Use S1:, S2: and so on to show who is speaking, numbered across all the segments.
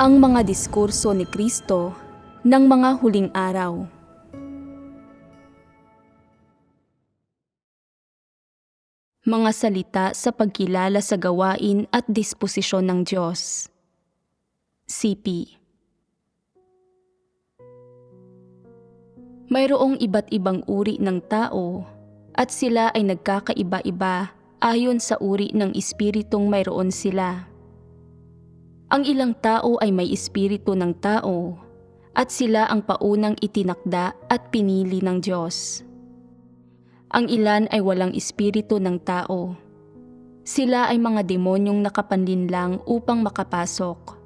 S1: Ang mga diskurso ni Kristo ng mga huling araw. Mga salita sa pagkilala sa gawain at disposisyon ng Diyos. CP Mayroong iba't ibang uri ng tao at sila ay nagkakaiba-iba ayon sa uri ng espiritong mayroon sila. Ang ilang tao ay may espiritu ng tao at sila ang paunang itinakda at pinili ng Diyos. Ang ilan ay walang espiritu ng tao. Sila ay mga demonyong nakapanlinlang upang makapasok.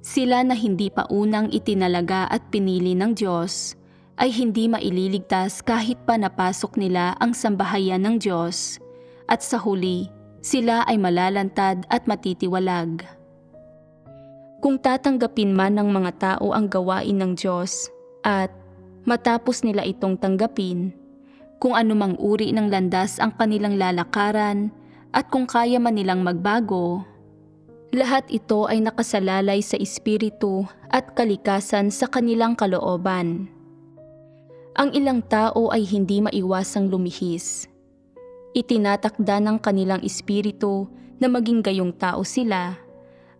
S1: Sila na hindi pa unang itinalaga at pinili ng Diyos ay hindi maililigtas kahit pa napasok nila ang sambahayan ng Diyos at sa huli sila ay malalantad at matitiwalag. Kung tatanggapin man ng mga tao ang gawain ng Diyos at matapos nila itong tanggapin, kung anumang uri ng landas ang kanilang lalakaran at kung kaya man nilang magbago, lahat ito ay nakasalalay sa espiritu at kalikasan sa kanilang kalooban. Ang ilang tao ay hindi maiwasang lumihis. Itinatakda ng kanilang espiritu na maging gayong tao sila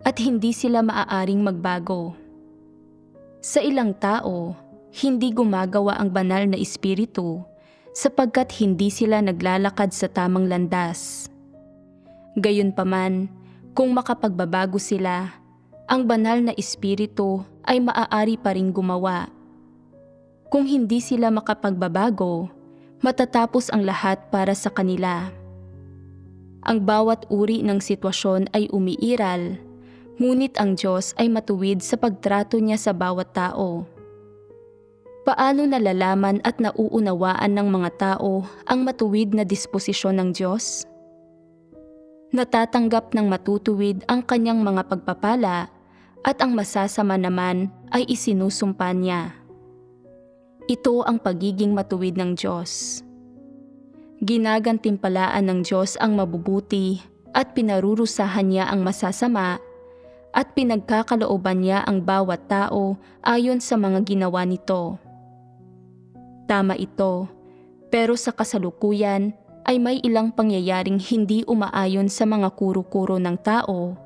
S1: at hindi sila maaaring magbago. Sa ilang tao, hindi gumagawa ang banal na espiritu sapagkat hindi sila naglalakad sa tamang landas. Gayunpaman, kung makapagbabago sila, ang banal na espiritu ay maaari pa ring gumawa kung hindi sila makapagbabago, matatapos ang lahat para sa kanila. Ang bawat uri ng sitwasyon ay umiiral, ngunit ang Diyos ay matuwid sa pagtrato niya sa bawat tao. Paano nalalaman at nauunawaan ng mga tao ang matuwid na disposisyon ng Diyos? Natatanggap ng matutuwid ang kanyang mga pagpapala at ang masasama naman ay isinusumpa niya. Ito ang pagiging matuwid ng Diyos. Ginagantimpalaan ng Diyos ang mabubuti at pinarurusahan niya ang masasama at pinagkakalooban niya ang bawat tao ayon sa mga ginawa nito. Tama ito, pero sa kasalukuyan ay may ilang pangyayaring hindi umaayon sa mga kuro-kuro ng tao,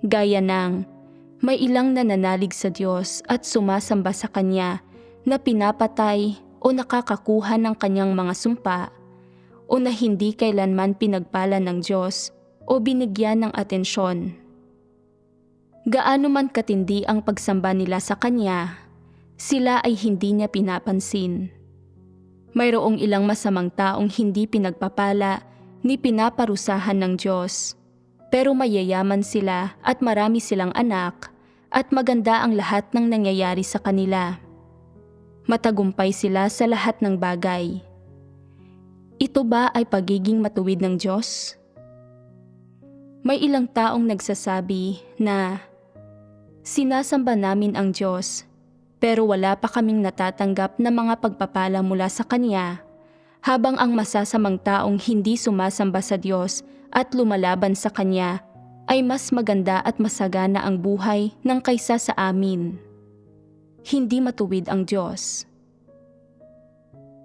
S1: gaya ng may ilang nananalig sa Diyos at sumasamba sa Kanya na pinapatay o nakakakuha ng kanyang mga sumpa o na hindi kailanman pinagpala ng Diyos o binigyan ng atensyon. Gaano man katindi ang pagsamba nila sa Kanya, sila ay hindi niya pinapansin. Mayroong ilang masamang taong hindi pinagpapala ni pinaparusahan ng Diyos, pero mayayaman sila at marami silang anak at maganda ang lahat ng nangyayari sa kanila matagumpay sila sa lahat ng bagay. Ito ba ay pagiging matuwid ng Diyos? May ilang taong nagsasabi na sinasamba namin ang Diyos pero wala pa kaming natatanggap na mga pagpapala mula sa Kanya habang ang masasamang taong hindi sumasamba sa Diyos at lumalaban sa Kanya ay mas maganda at masagana ang buhay ng kaysa sa amin hindi matuwid ang Diyos.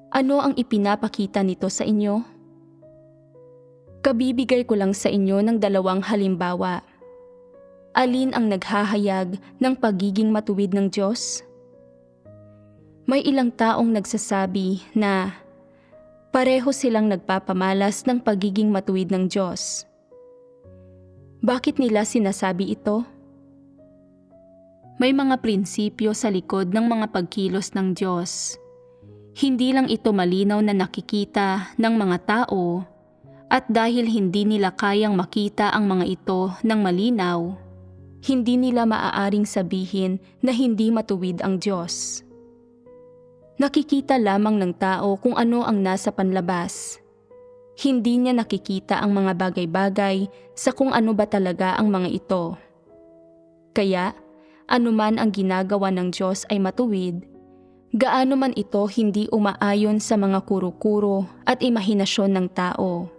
S1: Ano ang ipinapakita nito sa inyo? Kabibigay ko lang sa inyo ng dalawang halimbawa. Alin ang naghahayag ng pagiging matuwid ng Diyos? May ilang taong nagsasabi na pareho silang nagpapamalas ng pagiging matuwid ng Diyos. Bakit nila sinasabi ito? May mga prinsipyo sa likod ng mga pagkilos ng Diyos. Hindi lang ito malinaw na nakikita ng mga tao at dahil hindi nila kayang makita ang mga ito ng malinaw, hindi nila maaaring sabihin na hindi matuwid ang Diyos. Nakikita lamang ng tao kung ano ang nasa panlabas. Hindi niya nakikita ang mga bagay-bagay sa kung ano ba talaga ang mga ito. Kaya, anuman ang ginagawa ng Diyos ay matuwid, gaano man ito hindi umaayon sa mga kuro-kuro at imahinasyon ng tao.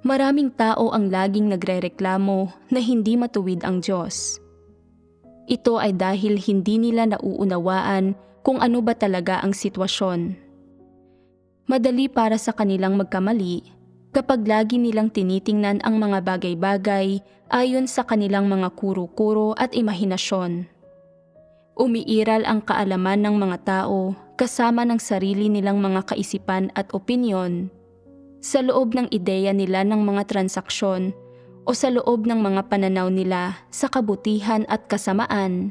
S1: Maraming tao ang laging nagrereklamo na hindi matuwid ang Diyos. ito ay dahil hindi nila nauunawaan kung ano ba talaga ang sitwasyon. Madali para sa kanilang magkamali kapag lagi nilang tinitingnan ang mga bagay-bagay ayon sa kanilang mga kuro-kuro at imahinasyon. Umiiral ang kaalaman ng mga tao kasama ng sarili nilang mga kaisipan at opinyon sa loob ng ideya nila ng mga transaksyon o sa loob ng mga pananaw nila sa kabutihan at kasamaan,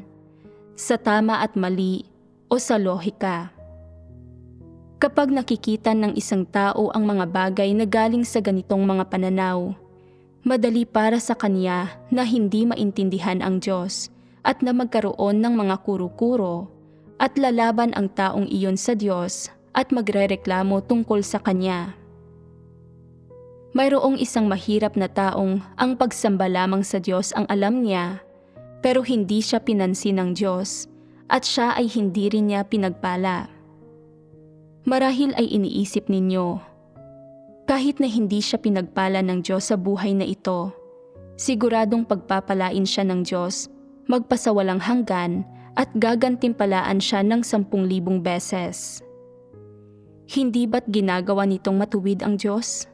S1: sa tama at mali o sa lohika. Kapag nakikita ng isang tao ang mga bagay na galing sa ganitong mga pananaw, madali para sa kanya na hindi maintindihan ang Diyos at na magkaroon ng mga kuro-kuro at lalaban ang taong iyon sa Diyos at magrereklamo tungkol sa Kanya. Mayroong isang mahirap na taong ang pagsamba lamang sa Diyos ang alam niya, pero hindi siya pinansin ng Diyos at siya ay hindi rin niya pinagpala. Marahil ay iniisip ninyo, kahit na hindi siya pinagpala ng Diyos sa buhay na ito, siguradong pagpapalain siya ng Diyos, magpasawalang hanggan at gagantimpalaan siya ng sampung libong beses. Hindi ba't ginagawa nitong matuwid ang Diyos?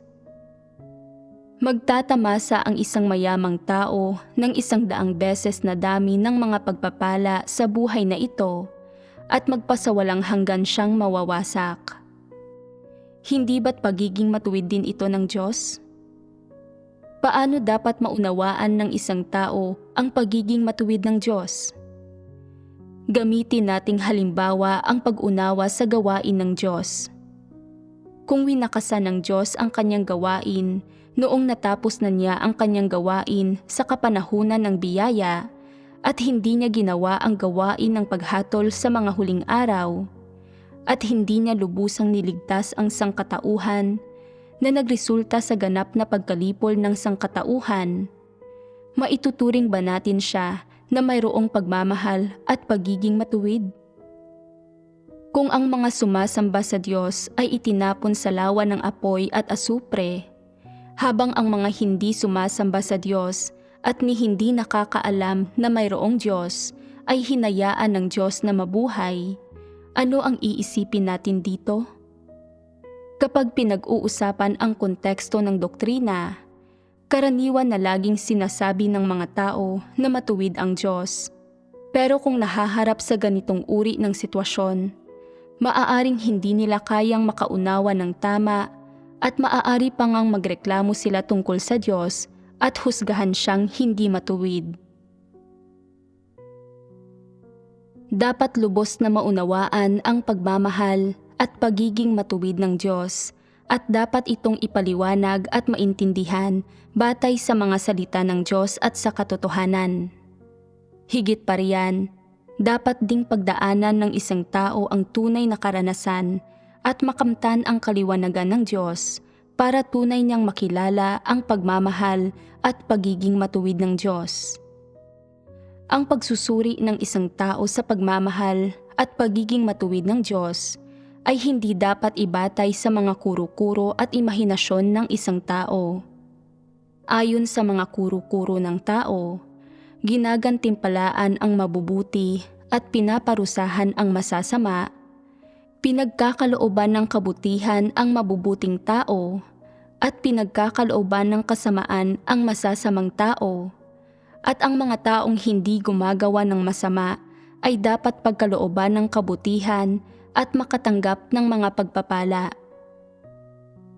S1: Magtatamasa ang isang mayamang tao ng isang daang beses na dami ng mga pagpapala sa buhay na ito at magpasawalang hanggan siyang mawawasak. Hindi ba't pagiging matuwid din ito ng Diyos? Paano dapat maunawaan ng isang tao ang pagiging matuwid ng Diyos? Gamitin nating halimbawa ang pag-unawa sa gawain ng Diyos. Kung winakasan ng Diyos ang kanyang gawain noong natapos na niya ang kanyang gawain sa kapanahunan ng biyaya, at hindi niya ginawa ang gawain ng paghatol sa mga huling araw at hindi niya lubusang niligtas ang sangkatauhan na nagresulta sa ganap na pagkalipol ng sangkatauhan, maituturing ba natin siya na mayroong pagmamahal at pagiging matuwid? Kung ang mga sumasamba sa Diyos ay itinapon sa lawa ng apoy at asupre, habang ang mga hindi sumasamba sa Diyos at ni hindi nakakaalam na mayroong Diyos ay hinayaan ng Diyos na mabuhay, ano ang iisipin natin dito? Kapag pinag-uusapan ang konteksto ng doktrina, karaniwan na laging sinasabi ng mga tao na matuwid ang Diyos. Pero kung nahaharap sa ganitong uri ng sitwasyon, maaaring hindi nila kayang makaunawa ng tama at maaari pa ngang magreklamo sila tungkol sa Diyos at husgahan siyang hindi matuwid. Dapat lubos na maunawaan ang pagmamahal at pagiging matuwid ng Diyos at dapat itong ipaliwanag at maintindihan batay sa mga salita ng Diyos at sa katotohanan. Higit pa riyan, dapat ding pagdaanan ng isang tao ang tunay na karanasan at makamtan ang kaliwanagan ng Diyos para tunay niyang makilala ang pagmamahal at pagiging matuwid ng Diyos. Ang pagsusuri ng isang tao sa pagmamahal at pagiging matuwid ng Diyos ay hindi dapat ibatay sa mga kuro-kuro at imahinasyon ng isang tao. Ayon sa mga kuro-kuro ng tao, ginagantimpalaan ang mabubuti at pinaparusahan ang masasama pinagkakalooban ng kabutihan ang mabubuting tao at pinagkakalooban ng kasamaan ang masasamang tao at ang mga taong hindi gumagawa ng masama ay dapat pagkalooban ng kabutihan at makatanggap ng mga pagpapala.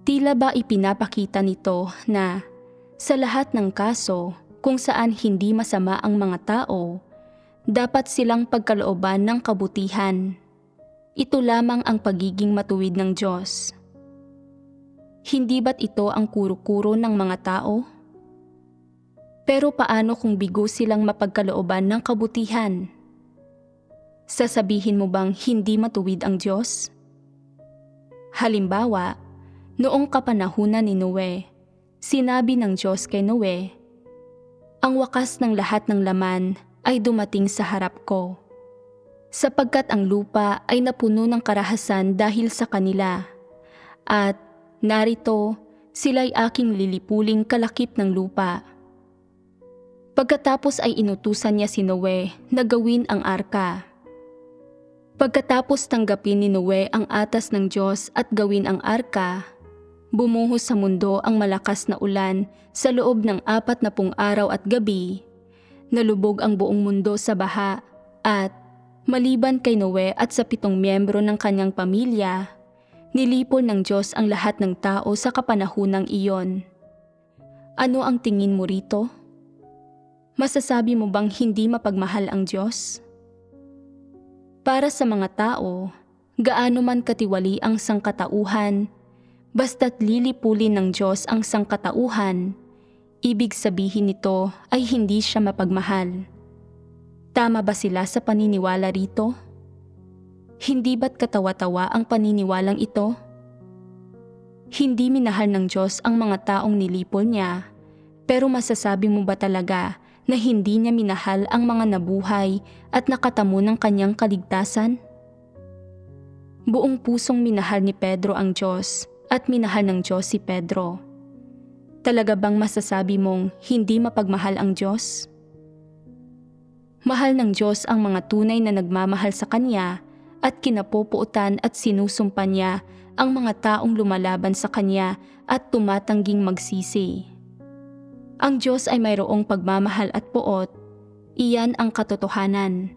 S1: Tila ba ipinapakita nito na sa lahat ng kaso kung saan hindi masama ang mga tao, dapat silang pagkalooban ng kabutihan. Ito lamang ang pagiging matuwid ng Diyos. Hindi ba't ito ang kuro-kuro ng mga tao? Pero paano kung bigo silang mapagkalooban ng kabutihan? Sasabihin mo bang hindi matuwid ang Diyos? Halimbawa, noong kapanahunan ni Noe, sinabi ng Diyos kay Noe, Ang wakas ng lahat ng laman ay dumating sa harap ko sapagkat ang lupa ay napuno ng karahasan dahil sa kanila. At narito, sila'y aking lilipuling kalakip ng lupa. Pagkatapos ay inutusan niya si Noe na gawin ang arka. Pagkatapos tanggapin ni Noe ang atas ng Diyos at gawin ang arka, bumuhos sa mundo ang malakas na ulan sa loob ng apat na pung araw at gabi. Nalubog ang buong mundo sa baha at maliban kay Noe at sa pitong miyembro ng kanyang pamilya, nilipol ng Diyos ang lahat ng tao sa kapanahunang iyon. Ano ang tingin mo rito? Masasabi mo bang hindi mapagmahal ang Diyos? Para sa mga tao, gaano man katiwali ang sangkatauhan, basta't lilipulin ng Diyos ang sangkatauhan, ibig sabihin nito ay hindi siya mapagmahal. Tama ba sila sa paniniwala rito? Hindi ba't katawa-tawa ang paniniwalang ito? Hindi minahal ng Diyos ang mga taong nilipol niya, pero masasabi mo ba talaga na hindi niya minahal ang mga nabuhay at nakatamo ng kanyang kaligtasan? Buong pusong minahal ni Pedro ang Diyos at minahal ng Diyos si Pedro. Talaga bang masasabi mong hindi mapagmahal ang Diyos? Mahal ng Diyos ang mga tunay na nagmamahal sa Kanya at kinapopuotan at sinusumpa niya ang mga taong lumalaban sa Kanya at tumatangging magsisi. Ang Diyos ay mayroong pagmamahal at puot. Iyan ang katotohanan.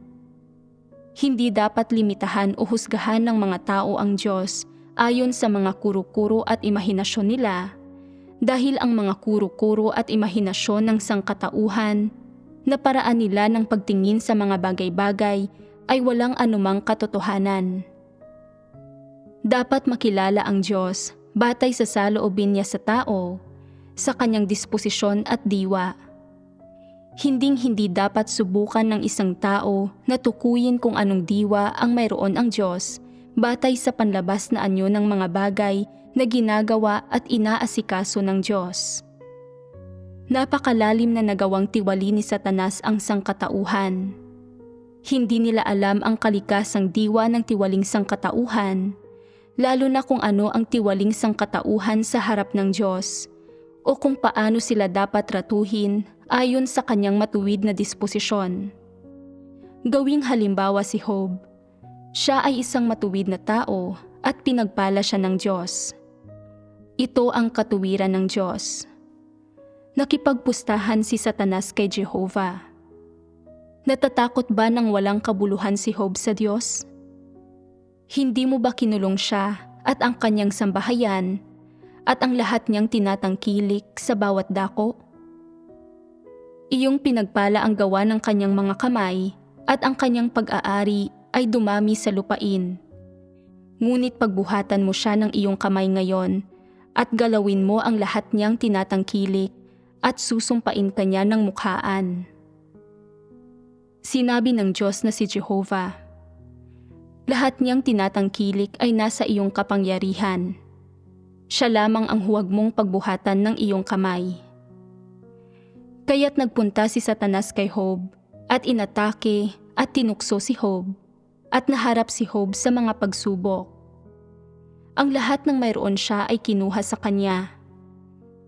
S1: Hindi dapat limitahan o husgahan ng mga tao ang Diyos ayon sa mga kuro-kuro at imahinasyon nila dahil ang mga kuro-kuro at imahinasyon ng sangkatauhan na paraan nila ng pagtingin sa mga bagay-bagay ay walang anumang katotohanan. Dapat makilala ang Diyos batay sa saloobin niya sa tao sa kanyang disposisyon at diwa. Hinding-hindi dapat subukan ng isang tao na tukuyin kung anong diwa ang mayroon ang Diyos batay sa panlabas na anyo ng mga bagay na ginagawa at inaasikaso ng Diyos. Napakalalim na nagawang tiwali ni Satanas ang sangkatauhan. Hindi nila alam ang kalikasang diwa ng tiwaling sangkatauhan, lalo na kung ano ang tiwaling sangkatauhan sa harap ng Diyos o kung paano sila dapat ratuhin ayon sa kanyang matuwid na disposisyon. Gawing halimbawa si Job, siya ay isang matuwid na tao at pinagpala siya ng Diyos. Ito ang katuwiran ng Diyos. Nakipagpustahan si Satanas kay Jehovah. Natatakot ba ng walang kabuluhan si Job sa Diyos? Hindi mo ba kinulong siya at ang kanyang sambahayan at ang lahat niyang tinatangkilik sa bawat dako. Iyong pinagpala ang gawa ng kanyang mga kamay at ang kanyang pag-aari ay dumami sa lupain. Ngunit pagbuhatan mo siya ng iyong kamay ngayon at galawin mo ang lahat niyang tinatangkilik at susumpain kanya ng mukhaan. Sinabi ng Diyos na si Jehovah, Lahat niyang tinatangkilik ay nasa iyong kapangyarihan siya lamang ang huwag mong pagbuhatan ng iyong kamay. Kaya't nagpunta si Satanas kay Job at inatake at tinukso si Job at naharap si Job sa mga pagsubok. Ang lahat ng mayroon siya ay kinuha sa kanya.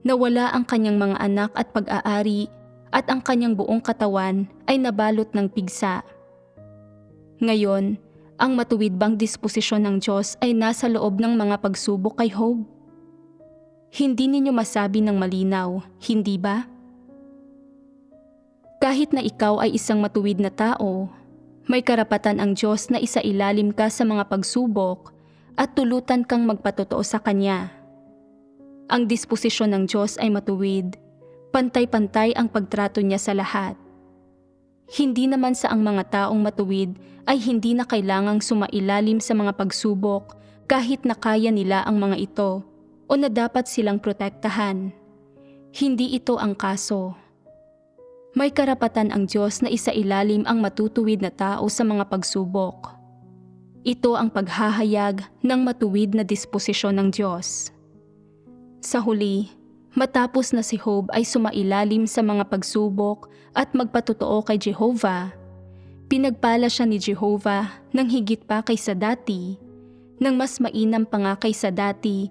S1: Nawala ang kanyang mga anak at pag-aari at ang kanyang buong katawan ay nabalot ng pigsa. Ngayon, ang matuwid bang disposisyon ng Diyos ay nasa loob ng mga pagsubok kay Job? Hindi ninyo masabi ng malinaw, hindi ba? Kahit na ikaw ay isang matuwid na tao, may karapatan ang Diyos na isailalim ka sa mga pagsubok at tulutan kang magpatotoo sa Kanya. Ang disposisyon ng Diyos ay matuwid, pantay-pantay ang pagtrato niya sa lahat. Hindi naman sa ang mga taong matuwid ay hindi na kailangang sumailalim sa mga pagsubok kahit na kaya nila ang mga ito o na dapat silang protektahan. Hindi ito ang kaso. May karapatan ang Diyos na isailalim ang matutuwid na tao sa mga pagsubok. Ito ang paghahayag ng matuwid na disposisyon ng Diyos. Sa huli, matapos na si Job ay sumailalim sa mga pagsubok at magpatotoo kay Jehovah, pinagpala siya ni Jehovah ng higit pa kaysa dati, ng mas mainam pa nga kaysa dati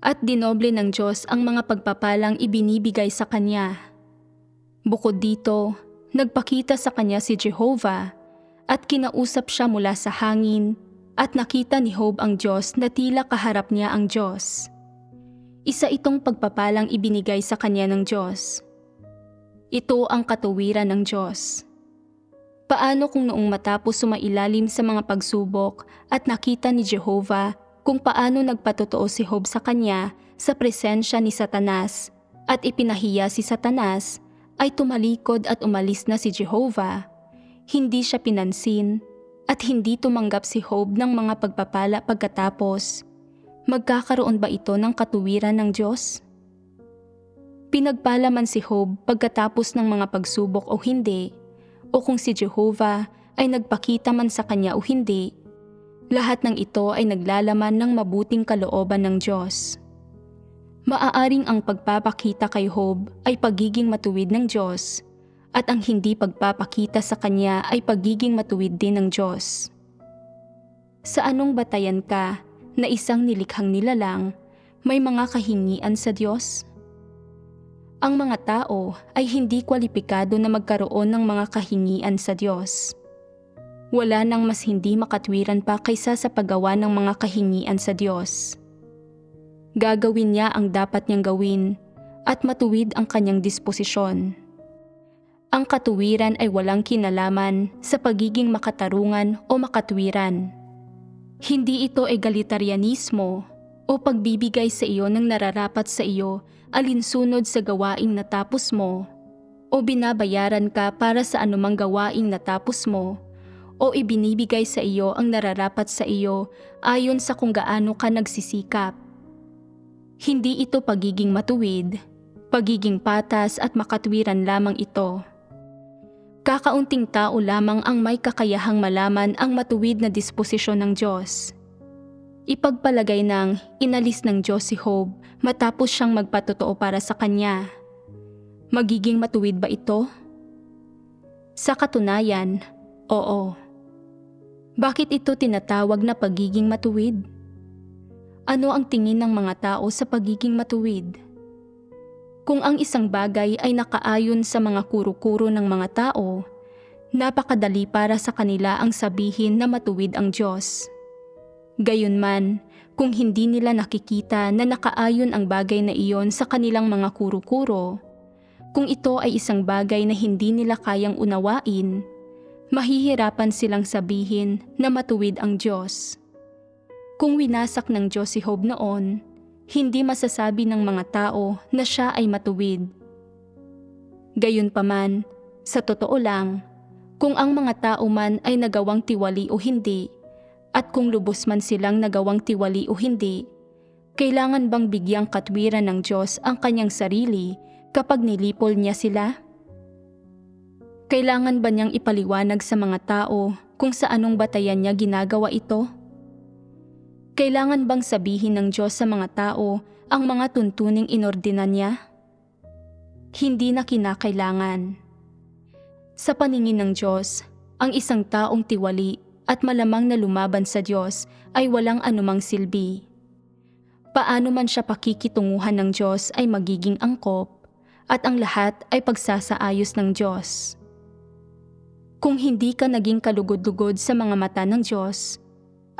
S1: at dinoble ng Diyos ang mga pagpapalang ibinibigay sa Kanya. Bukod dito, nagpakita sa kanya si Jehovah at kinausap siya mula sa hangin at nakita ni Job ang Diyos na tila kaharap niya ang Diyos. Isa itong pagpapalang ibinigay sa kanya ng Diyos. Ito ang katuwiran ng Diyos. Paano kung noong matapos sumailalim sa mga pagsubok at nakita ni Jehovah kung paano nagpatotoo si Job sa kanya sa presensya ni Satanas at ipinahiya si Satanas ay tumalikod at umalis na si Jehovah. Hindi siya pinansin at hindi tumanggap si Job ng mga pagpapala pagkatapos. Magkakaroon ba ito ng katuwiran ng Diyos? Pinagpala man si Job pagkatapos ng mga pagsubok o hindi, o kung si Jehovah ay nagpakita man sa kanya o hindi, lahat ng ito ay naglalaman ng mabuting kalooban ng Diyos. Maaaring ang pagpapakita kay Job ay pagiging matuwid ng Diyos at ang hindi pagpapakita sa kanya ay pagiging matuwid din ng Diyos. Sa anong batayan ka na isang nilikhang nilalang may mga kahingian sa Diyos? Ang mga tao ay hindi kwalipikado na magkaroon ng mga kahingian sa Diyos. Wala nang mas hindi makatwiran pa kaysa sa paggawa ng mga kahingian sa Diyos. Gagawin niya ang dapat niyang gawin at matuwid ang kanyang disposisyon. Ang katuwiran ay walang kinalaman sa pagiging makatarungan o makatwiran. Hindi ito egalitarianismo o pagbibigay sa iyo ng nararapat sa iyo alinsunod sa gawaing natapos mo o binabayaran ka para sa anumang gawaing natapos mo o ibinibigay sa iyo ang nararapat sa iyo ayon sa kung gaano ka nagsisikap. Hindi ito pagiging matuwid, pagiging patas at makatwiran lamang ito. Kakaunting tao lamang ang may kakayahang malaman ang matuwid na disposisyon ng Diyos. Ipagpalagay ng inalis ng Diyos si Job matapos siyang magpatotoo para sa kanya. Magiging matuwid ba ito? Sa katunayan, oo. Bakit ito tinatawag na pagiging matuwid? Ano ang tingin ng mga tao sa pagiging matuwid? Kung ang isang bagay ay nakaayon sa mga kuro-kuro ng mga tao, napakadali para sa kanila ang sabihin na matuwid ang Diyos. Gayunman, kung hindi nila nakikita na nakaayon ang bagay na iyon sa kanilang mga kuro-kuro, kung ito ay isang bagay na hindi nila kayang unawain, mahihirapan silang sabihin na matuwid ang Diyos. Kung winasak ng Diyos si Job noon, hindi masasabi ng mga tao na siya ay matuwid. Gayunpaman, sa totoo lang, kung ang mga tao man ay nagawang tiwali o hindi, at kung lubos man silang nagawang tiwali o hindi, kailangan bang bigyang katwiran ng Diyos ang kanyang sarili kapag nilipol niya sila? Kailangan ba niyang ipaliwanag sa mga tao kung sa anong batayan niya ginagawa ito? Kailangan bang sabihin ng Diyos sa mga tao ang mga tuntuning inordina niya? Hindi na kinakailangan. Sa paningin ng Diyos, ang isang taong tiwali at malamang na lumaban sa Diyos ay walang anumang silbi. Paano man siya pakikitunguhan ng Diyos ay magiging angkop at ang lahat ay pagsasaayos ng Diyos. Kung hindi ka naging kalugod-lugod sa mga mata ng Diyos,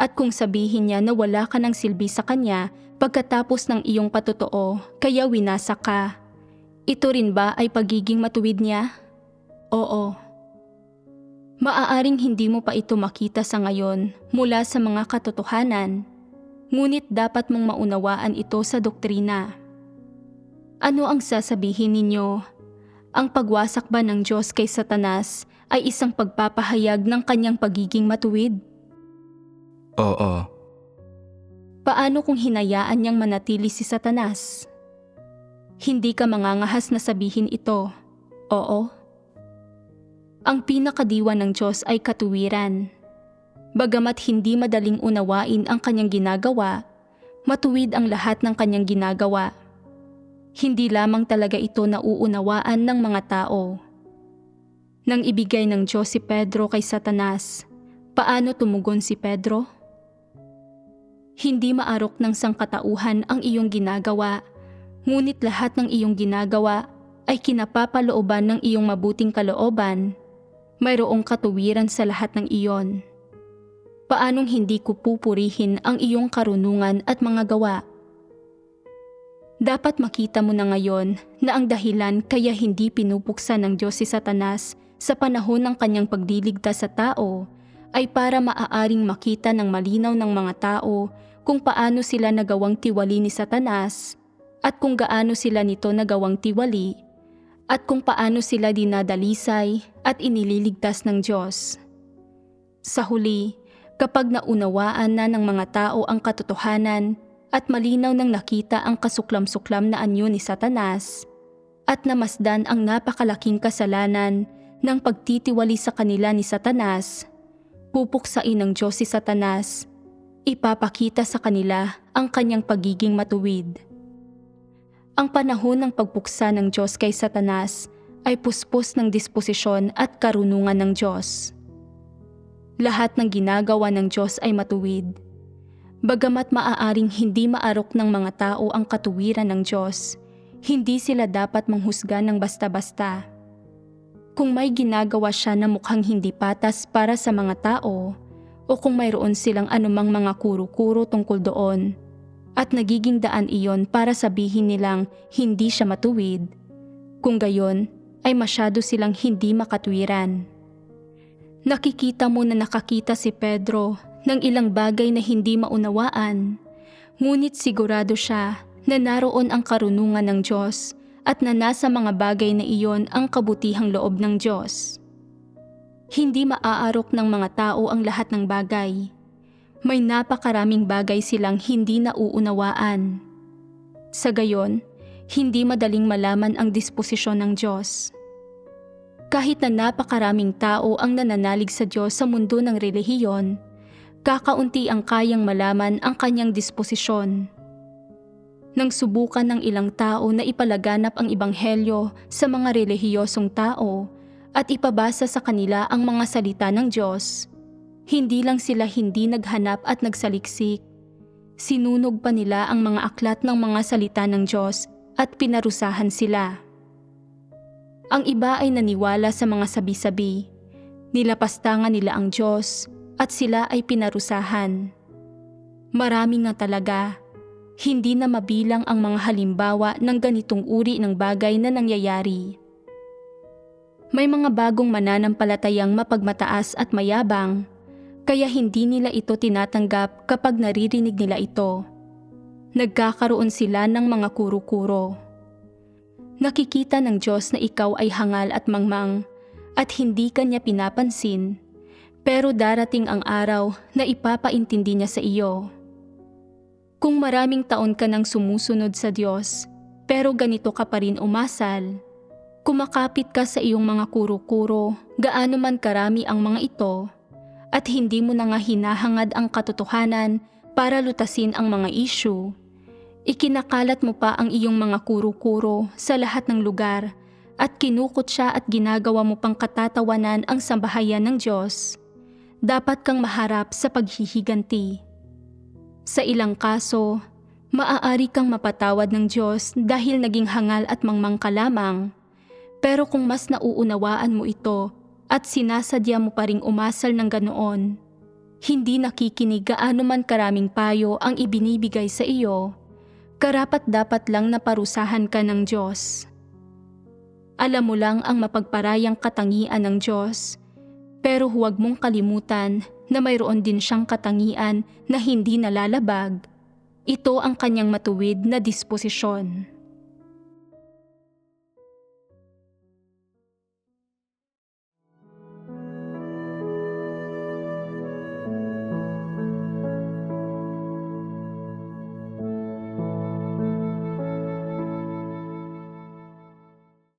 S1: at kung sabihin niya na wala ka ng silbi sa Kanya pagkatapos ng iyong patotoo kaya winasa ka, ito rin ba ay pagiging matuwid niya? Oo. Maaaring hindi mo pa ito makita sa ngayon mula sa mga katotohanan, ngunit dapat mong maunawaan ito sa doktrina. Ano ang sasabihin ninyo? Ang pagwasak ba ng Diyos kay Satanas ay isang pagpapahayag ng kanyang pagiging matuwid?
S2: Oo.
S1: Paano kung hinayaan niyang manatili si Satanas? Hindi ka mangangahas na sabihin ito, oo. Ang pinakadiwa ng Diyos ay katuwiran. Bagamat hindi madaling unawain ang kanyang ginagawa, matuwid ang lahat ng kanyang ginagawa. Hindi lamang talaga ito nauunawaan ng mga tao. Nang ibigay ng Diyos si Pedro kay Satanas, paano tumugon si Pedro? Hindi maarok ng sangkatauhan ang iyong ginagawa, ngunit lahat ng iyong ginagawa ay kinapapalooban ng iyong mabuting kalooban, mayroong katuwiran sa lahat ng iyon. Paanong hindi ko pupurihin ang iyong karunungan at mga gawa? Dapat makita mo na ngayon na ang dahilan kaya hindi pinupuksa ng Diyos si Satanas sa panahon ng kanyang pagliligtas sa tao ay para maaaring makita ng malinaw ng mga tao kung paano sila nagawang tiwali ni Satanas at kung gaano sila nito nagawang tiwali at kung paano sila dinadalisay at inililigtas ng Diyos. Sa huli, kapag naunawaan na ng mga tao ang katotohanan at malinaw nang nakita ang kasuklam-suklam na anyo ni Satanas at namasdan ang napakalaking kasalanan ng pagtitiwali sa kanila ni Satanas, pupuksain ng Diyos si Satanas, ipapakita sa kanila ang kanyang pagiging matuwid. Ang panahon ng pagpuksa ng Diyos kay Satanas ay puspos ng disposisyon at karunungan ng Diyos. Lahat ng ginagawa ng Diyos ay matuwid. Bagamat maaaring hindi maarok ng mga tao ang katuwiran ng Diyos, hindi sila dapat manghusga ng basta-basta. Kung may ginagawa siya na mukhang hindi patas para sa mga tao, o kung mayroon silang anumang mga kuro-kuro tungkol doon, at nagiging daan iyon para sabihin nilang hindi siya matuwid, kung gayon ay masyado silang hindi makatwiran. Nakikita mo na nakakita si Pedro ng ilang bagay na hindi maunawaan, ngunit sigurado siya na naroon ang karunungan ng Diyos at na nasa mga bagay na iyon ang kabutihang loob ng Diyos. Hindi maaarok ng mga tao ang lahat ng bagay. May napakaraming bagay silang hindi nauunawaan. Sa gayon, hindi madaling malaman ang disposisyon ng Diyos. Kahit na napakaraming tao ang nananalig sa Diyos sa mundo ng relihiyon, kakaunti ang kayang malaman ang kanyang disposisyon. Nang subukan ng ilang tao na ipalaganap ang ibanghelyo sa mga relihiyosong tao at ipabasa sa kanila ang mga salita ng Diyos, hindi lang sila hindi naghanap at nagsaliksik, sinunog pa nila ang mga aklat ng mga salita ng Diyos at pinarusahan sila. Ang iba ay naniwala sa mga sabi-sabi. Nilapastangan nila ang Diyos at sila ay pinarusahan. Marami nga talaga. Hindi na mabilang ang mga halimbawa ng ganitong uri ng bagay na nangyayari. May mga bagong mananampalatayang mapagmataas at mayabang, kaya hindi nila ito tinatanggap kapag naririnig nila ito. Nagkakaroon sila ng mga kuro-kuro. Nakikita ng Diyos na ikaw ay hangal at mangmang at hindi kanya pinapansin, pero darating ang araw na ipapaintindi niya sa iyo. Kung maraming taon ka nang sumusunod sa Diyos, pero ganito ka pa rin umasal, kumakapit ka sa iyong mga kuro-kuro, gaano man karami ang mga ito, at hindi mo na nga hinahangad ang katotohanan para lutasin ang mga issue, Ikinakalat mo pa ang iyong mga kuro-kuro sa lahat ng lugar at kinukot siya at ginagawa mo pang katatawanan ang sambahayan ng Diyos. Dapat kang maharap sa paghihiganti. Sa ilang kaso, maaari kang mapatawad ng Diyos dahil naging hangal at mangmang ka lamang. Pero kung mas nauunawaan mo ito at sinasadya mo pa ring umasal ng ganoon, hindi nakikinig gaano man karaming payo ang ibinibigay sa iyo, karapat dapat lang naparusahan ka ng Diyos. Alam mo lang ang mapagparayang katangian ng Diyos, pero huwag mong kalimutan na mayroon din siyang katangian na hindi nalalabag. Ito ang kanyang matuwid na disposisyon.